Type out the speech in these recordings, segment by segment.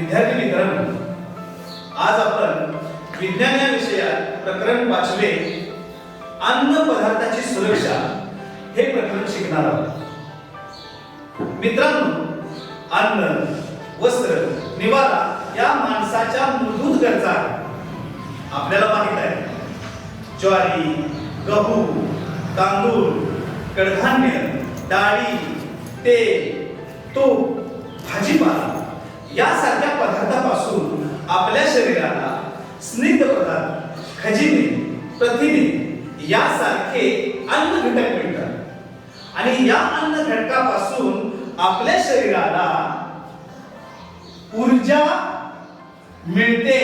विद्यार्थी मित्रांनो आज आपण विज्ञान या विषयात प्रकरण पाचवे अन्न पदार्थाची सुरक्षा हे प्रकरण शिकणार आहोत. मित्रांनो अन्न वस्त्र निवारा या माणसाच्या मूलभूत गरजा आपल्याला माहीत आहे ज्वारी गहू तांदूळ कडधान्य डाळी तेल तूप भाजीपाला यासारख्या पदार्थापासून आपल्या शरीराला स्निग्ध पदार्थ खजिने प्रथिने यासारखे अन्न घटक मिळतात. आणि या अन्न घटकापासून आपल्या शरीराला ऊर्जा मिळते.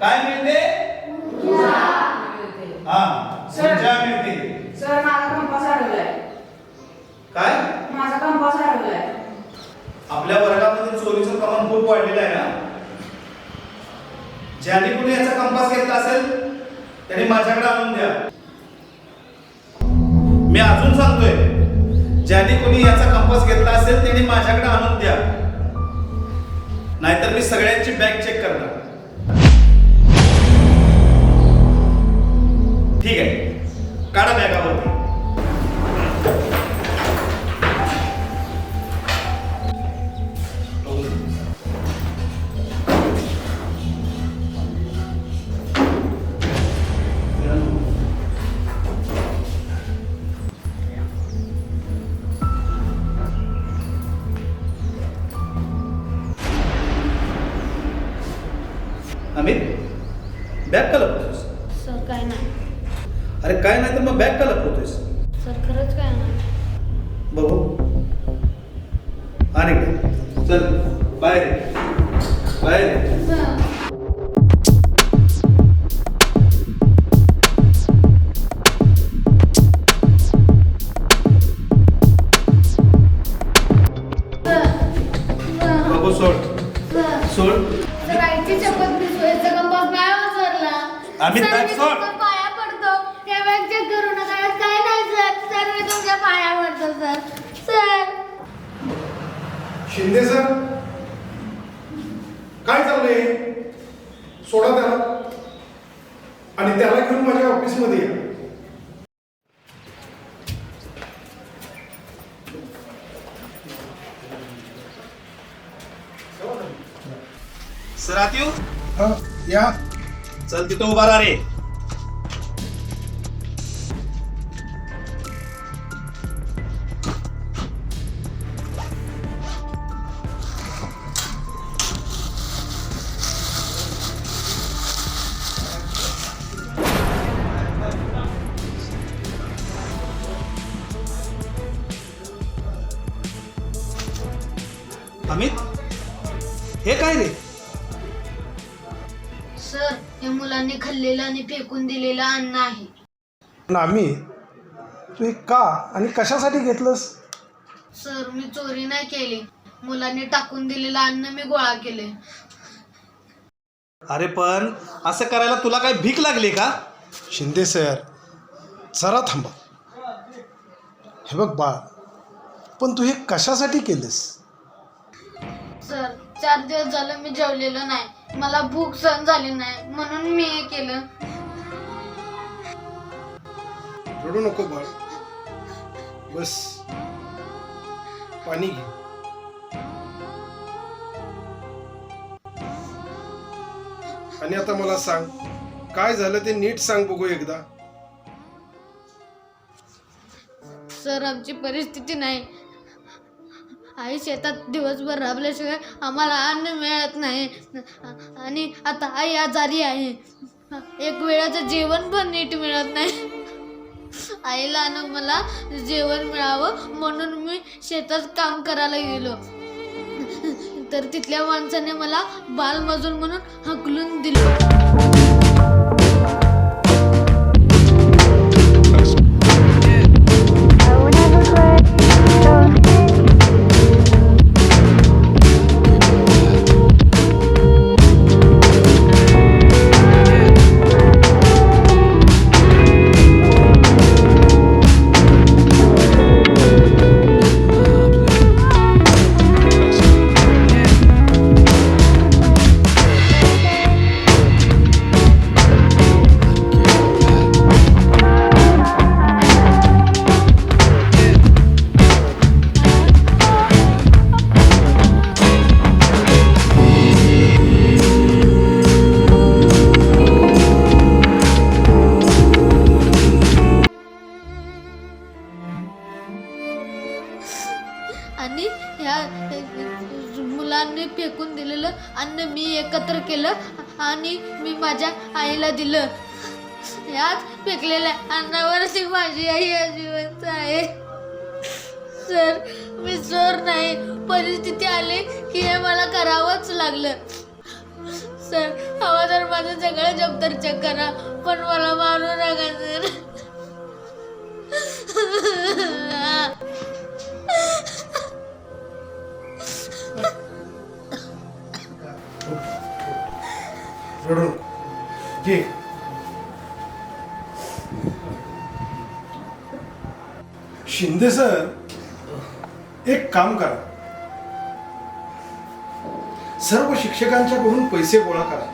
काय मिळते हा ऊर्जा मिळते सर माझा कंपास हरवलाय काय माझा कंपास हरवलाय आपल्या वर्गामध्ये चोरीचं प्रमाण खूप वाढलेलं आहे ना ज्याने कोणी याचा कंपास घेतला असेल त्याने माझ्याकडे आणून द्या. मी अजून सांगतोय ज्याने कोणी याचा कंपास घेतला असेल त्याने माझ्याकडे आणून द्या. नाहीतर मी सगळ्यांची बॅग चेक करणार. बॅग का लपवतोयस सर काय नाही अरे काय नाही तर मग बॅग का लपवतोयस सर खरंच काय नाही बघू आणि. चल बाहेर ये. बाहेर ये. सर. सर. शिंदे सर. काय चाललंय? सोडा त्याला. आणि त्याला घेऊन माझ्या ऑफिसमध्ये या. सर आत येऊ हा, या. चल तिथं उभा राहा रे. अमित हे काय रे? सर हे मुलांनी खाल्लेलं आणि फेकून दिलेलं अन्न आहे. पण आम्ही तू हे का आणि कशासाठी घेतलंस? सर मी चोरी नाही केली. मुलांनी टाकून दिलेलं अन्न मी गोळा केले. अरे पण असं करायला तुला काय भीक लागली का? शिंदे सर जरा थांबा. हे बघ बाळ पण तू हे कशासाठी केलंस? चार दिवस झालं मी जेवलेलं नाही. मला भूक सहन झाली नाही म्हणून मी हे केलं. रडू नको बाळ. बस. पाणी घे. आणि आता मला सांग काय झालं ते नीट सांग बघू एकदा. सर आमची परिस्थिती नाही. आई शेतात दिवसभर राबल्याशिवाय आम्हाला अन्न मिळत नाही. आणि आता आई आजारी आहे. एक वेळाचं जेवण पण नीट मिळत नाही. आईला आणि मला जेवण मिळावं म्हणून मी शेतात काम करायला गेलो. तर तिथल्या माणसाने मला बालमजूर म्हणून हकलून दिलं. आणि ह्या मुलांनी फेकून दिलेलं अन्न मी एकत्र केलं आणि मी माझ्या आईला दिलं. ह्याच फेकलेल्या अन्नावरची माझी आई या आहे. सर मी जोर नाही. परिस्थिती आली की हे मला करावंच लागलं. सर हवा तर माझं सगळं जबतर चेक करा पण मला मारू नका सर. रडू. घे शिंदे सर एक काम करा. सर्व शिक्षकांच्याकडून पैसे गोळा करा.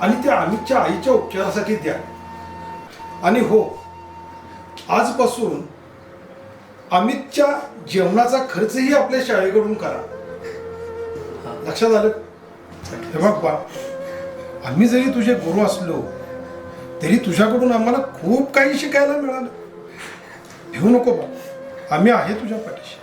आणि त्या अमितच्या आईच्या उपचारासाठी द्या. आणि हो आजपासून अमितच्या जेवणाचा खर्चही आपल्या शाळेकडून करा. लक्षात आलं? हे बघ बा. आम्ही जरी तुझे गुरु असलो तरी तुझ्याकडून आम्हाला खूप काही शिकायला मिळालं. भिवू नको बा आम्ही आहे तुझ्या पाठीशी.